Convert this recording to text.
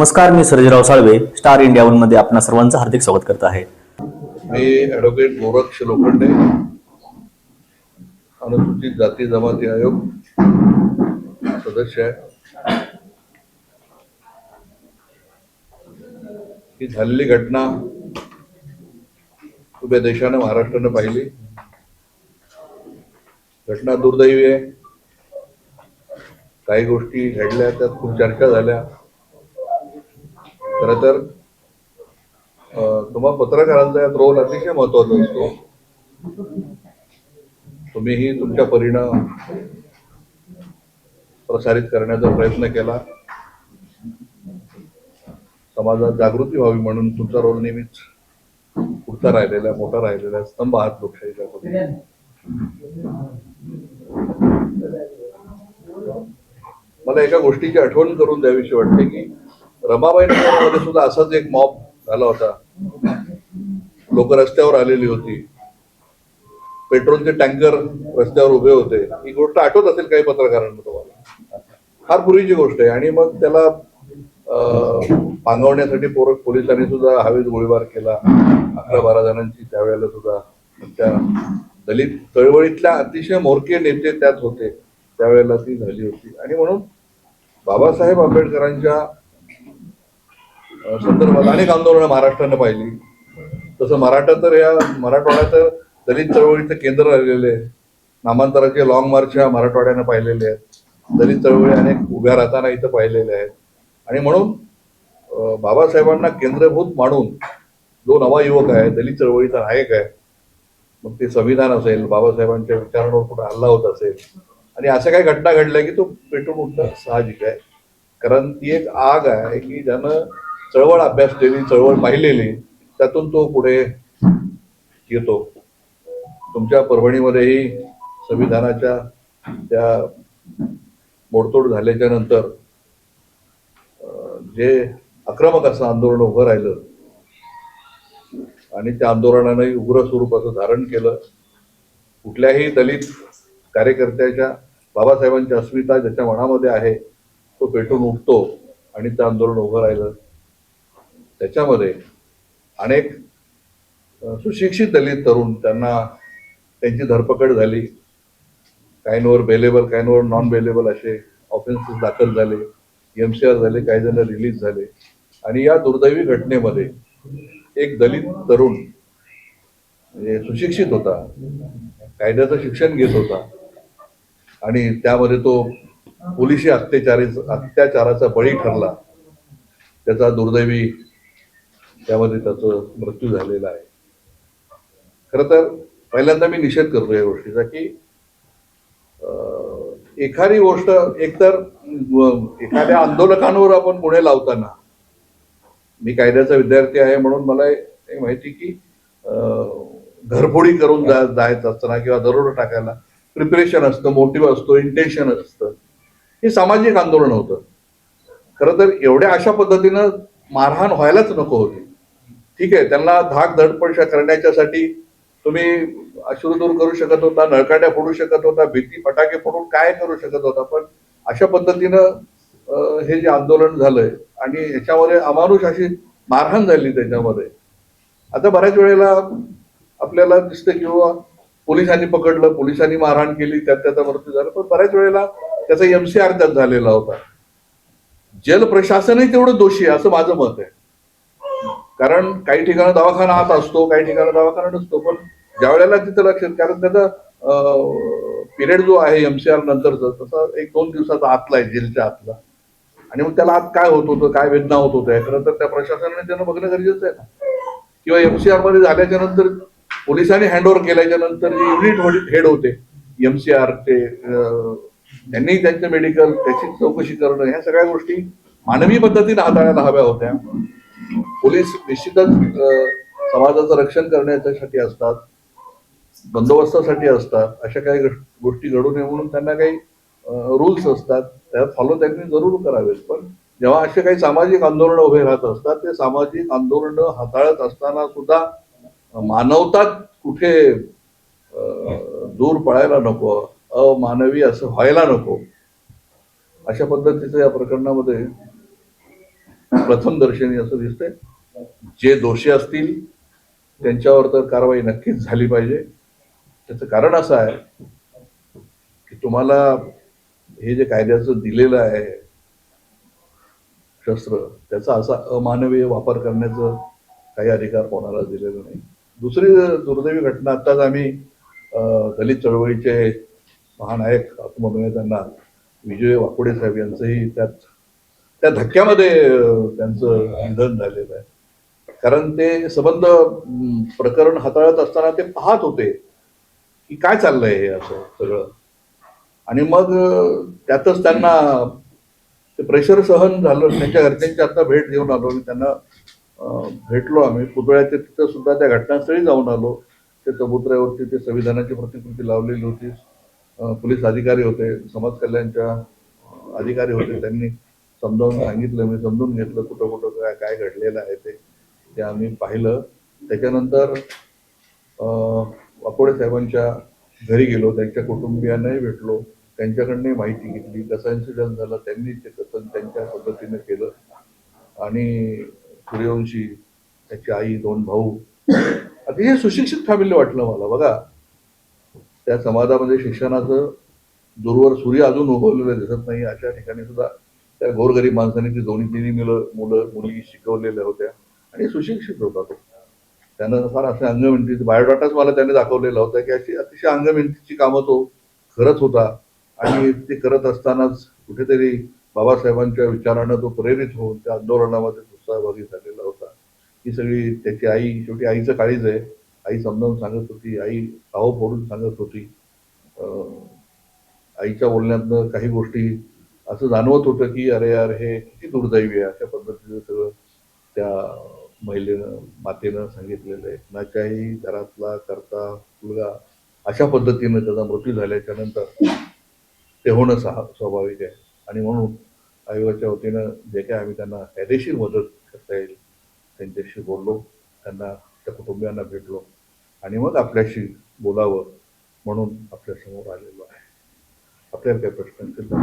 नमस्कार मी Sarjerao Salve star India वनमध्ये आपणा सर्वांचं हार्दिक स्वागत करत आहे. मी ऍडव्होकेट गोरक्ष लोखंडे अनुसूचित जाती जमाती आयोग सदस्य आहे. ही झालेली घटना उभ्या देशानं महाराष्ट्रानं पाहिली. घटना दुर्दैवी आहे. काही गोष्टी घडल्या त्यात खूप चर्चा झाल्या. खरं तर तुम्हा पत्रकारांचा यात रोल अतिशय महत्त्वाचा असतो. तुम्हीही तुमच्या परिणाम प्रसारित करण्याचा प्रयत्न केला. समाजात जागृती व्हावी म्हणून तुमचा रोल नेहमीच पुढचा राहिलेला मोठा राहिलेला स्तंभ आहात लोकशाहीच्या मला एका गोष्टीची आठवण करून द्यावीशी वाटते की रमाबाई नगरमध्ये सुद्धा असाच एक मॉब झाला होता. लोक रस्त्यावर आलेली होती. पेट्रोलचे टँकर रस्त्यावर उभे होते. ही गोष्ट आठवत असेल काही पत्रकारांना तुम्हाला. फार पूर्वीची गोष्ट आहे. आणि मग त्याला पांगवण्यासाठी पोर पोलिसांनी सुद्धा हवेत गोळीबार केला. अकरा बारा जणांची त्यावेळेला सुद्धा त्या दलित चळवळीतल्या अतिशय मोरके नेते त्यात होते. त्यावेळेला ती झाली होती. आणि म्हणून बाबासाहेब आंबेडकरांच्या संदर्भात अनेक आंदोलनं महाराष्ट्रानं पाहिली. तसं मराठा तर या मराठवाड्यात तर दलित चळवळीचं केंद्र राहिलेले आहे. नामांतराचे लॉंग मार्च ह्या मराठवाड्यानं पाहिलेले आहेत. दलित चळवळी अनेक उभ्या राहताना इथं पाहिलेल्या आहेत. आणि म्हणून बाबासाहेबांना केंद्रभूत मानून जो नवा युवक आहे दलित चळवळीचा नायक आहे मग ते संविधान असेल बाबासाहेबांच्या विचारांवर कुठं हल्ला होत असेल आणि अशा काही घटना घडल्या की तो पेटून उठणं साहजिक आहे. कारण ती एक आग आहे की ज्यानं चळवळ अभ्यासलेली चळवळ पाहिलेली त्यातून तो पुढे येतो. तुमच्या परभणीमध्येही संविधानाच्या त्या मोडतोड झाल्याच्यानंतर जे आक्रमक असं आंदोलन उभं राहिलं आणि त्या आंदोलनानंही उग्र स्वरूपाचं धारण केलं कुठल्याही दलित कार्यकर्त्याच्या बाबासाहेबांची अस्मिता ज्याच्या मनामध्ये आहे तो पेटून उठतो आणि ते आंदोलन उभं राहिलं. त्याच्यामध्ये अनेक सुशिक्षित दलित तरुण त्यांना त्यांची धरपकड झाली. काहींवर बेलेबल काहींवर नॉन बेलेबल असे ऑफेन्सेस दाखल झाले. एम सी आर झाले काही जण रिलीज झाले. आणि या दुर्दैवी घटनेमध्ये एक दलित तरुण म्हणजे सुशिक्षित होता. कायद्याचं शिक्षण घेत होता. आणि त्यामध्ये तो पोलिसी अत्याचारी अत्याचाराचा बळी ठरला. त्याचा दुर्दैवी त्यामध्ये त्याचं मृत्यू झालेला आहे. खरं तर पहिल्यांदा मी निषेध करतो या गोष्टीचा की एखादी गोष्ट एकतर एखाद्या आंदोलकांवर आपण गुन्हे लावताना मी कायद्याचा विद्यार्थी आहे म्हणून मला हे माहिती की घरफोडी करून जा जायचं असताना किंवा दरोडा टाकायला प्रिपरेशन असतं मोटिव्ह असतो इंटेन्शन असतं हे सामाजिक आंदोलन होतं. खरं तर एवढ्या अशा पद्धतीनं मारहाण व्हायलाच नको होती. ठीक आहे त्यांना धाक धडपड करण्याच्यासाठी तुम्ही अश्रुदूर करू शकत होता नळकाट्या फोडू शकत होता भीती फटाके फोडून काय करू शकत होता पण अशा पद्धतीनं हे जे आंदोलन झालंय आणि याच्यामध्ये अमानुष अशी मारहाण झाली त्याच्यामध्ये. आता बऱ्याच वेळेला आपल्याला दिसतं किंवा पोलिसांनी पकडलं पोलिसांनी मारहाण केली त्यात त्याचा मृत्यू झाला पण बऱ्याच वेळेला त्याचा एमसीआर त्यात झालेला होता. जल प्रशासनही तेवढं दोषी आहे असं माझं मत आहे. कारण काही ठिकाणी दवाखाना आत असतो काही ठिकाणी दवाखाना नसतो पण ज्या वेळेला तिथं लक्ष कारण त्याचा पिरियड जो आहे एमसीआर नंतरचा तसा एक दोन दिवसाचा आतला आहे जेलच्या आतला. आणि मग त्याला आत काय होत होतं काय वेदना होत होत्या खरं तर त्या प्रशासनाने त्यांना बघणं गरजेचं आहे ना. किंवा एमसीआरमध्ये झाल्याच्यानंतर पोलिसांनी हँडओव्हर केल्याच्यानंतर जे युनिट हेड होते एमसीआर ते त्यांनी त्यांचं मेडिकल त्याची चौकशी करणं ह्या सगळ्या गोष्टी मानवी पद्धतीने हाताळायला हव्या होत्या. पोलीस निश्चितच समाजाचं रक्षण करण्यासाठी असतात बंदोबस्तासाठी असतात अशा काही गोष्टी घडू नये म्हणून त्यांना काही रूल्स असतात. त्यात फॉलो त्यांनी जरूर करावेत. पण जेव्हा असे काही सामाजिक आंदोलनं उभे राहत असतात ते सामाजिक आंदोलनं हाताळत असताना सुद्धा मानवतात कुठे दूर पळायला नको अमानवी असं व्हायला नको अशा पद्धतीचं या प्रकरणामध्ये प्रथम दर्शनी असं दिसतंय. जे दोषी असतील त्यांच्यावर तर कारवाई नक्कीच झाली पाहिजे. त्याचं कारण असं आहे की तुम्हाला हे जे कायद्याचं दिलेलं आहे शस्त्र त्याचा असा अमानवीय वापर करण्याचं काही अधिकार कोणाला दिलेला नाही. दुसरी दुर्दैवी घटना आत्ताच आम्ही दलित चळवळीचे महानायक आत्मबने त्यांना विजय वाकोडे साहेब यांचंही त्यात त्या धक्क्यामध्ये त्यांचं निधन झालेलं आहे. कारण ते संबंध प्रकरण हाताळत असताना ते पाहत होते की काय चाललंय हे असं सगळं. आणि मग त्यातच त्यांना ते प्रेशर सहन झालं. त्यांच्या घरच्यांची आता भेट घेऊन आलो. मी त्यांना भेटलो आम्ही. पुतळ्याच्या तिथं सुद्धा त्या घटनास्थळी जाऊन आलो. ते चबुतऱ्यावरती ते संविधानाची प्रतिकृती लावलेली होती. पोलीस अधिकारी होते. समाज कल्याणच्या अधिकारी होते त्यांनी. समजावून सांगितलं मी समजून घेतलं कुठं कुठं काय काय घडलेलं आहे ते ते आम्ही पाहिलं. त्याच्यानंतर अं, वाकोडे साहेबांच्या घरी गेलो त्यांच्या कुटुंबियांनाही भेटलो त्यांच्याकडनंही माहिती घेतली कसं इन्सिडेंट झालं त्यांनी ते कथन त्यांच्या पद्धतीने केलं. आणि सूर्यवंशी त्याची आई दोन भाऊ अतिशय सुशिक्षित फॅमिली वाटलं मला बघा. त्या समाजामध्ये शिक्षणाचं दूरवर सूर्य अजून उगवलेलं दिसत नाही अशा ठिकाणी सुद्धा त्या गोरगरीब माणसाने ती दोन्ही तिन्ही मुलं मुलं मुली शिकवलेल्या होत्या. आणि सुशिक्षित होता तो. त्यानं फार असं अंगमेंटीचं बायोडाटाच मला त्याने दाखवलेला होता की अशी अतिशय अंगमेंटीची कामं तो करत होता. आणि ते करत असतानाच कुठेतरी बाबासाहेबांच्या विचारानं तो प्रेरित होऊन त्या आंदोलनामध्ये तो सहभागी झालेला होता. ही सगळी त्याची आई शेवटी आईचं काळीज आहे. आई समजावून सांगत होती आई आहो फोडून सांगत होती. आईच्या बोलण्यातनं काही गोष्टी असं जाणवत होतं की अरे यार हे किती दुर्दैवी आहे अशा पद्धतीचं सगळं त्या महिलेनं मातेनं सांगितलेलं आहे. कुणाच्याही घरातला करता मुलगा अशा पद्धतीनं त्याचा मृत्यू झाल्याच्यानंतर ते होणं सहा स्वाभाविक आहे. आणि म्हणून आयोगाच्या वतीनं जे काय आम्ही त्यांना कायदेशीर मदत करता येईल त्यांच्याशी बोललो त्यांना त्या कुटुंबियांना भेटलो आणि मग आपल्याशी बोलावं म्हणून आपल्यासमोर आलेलो आहे. आपल्याला काही प्रश्न असतील तर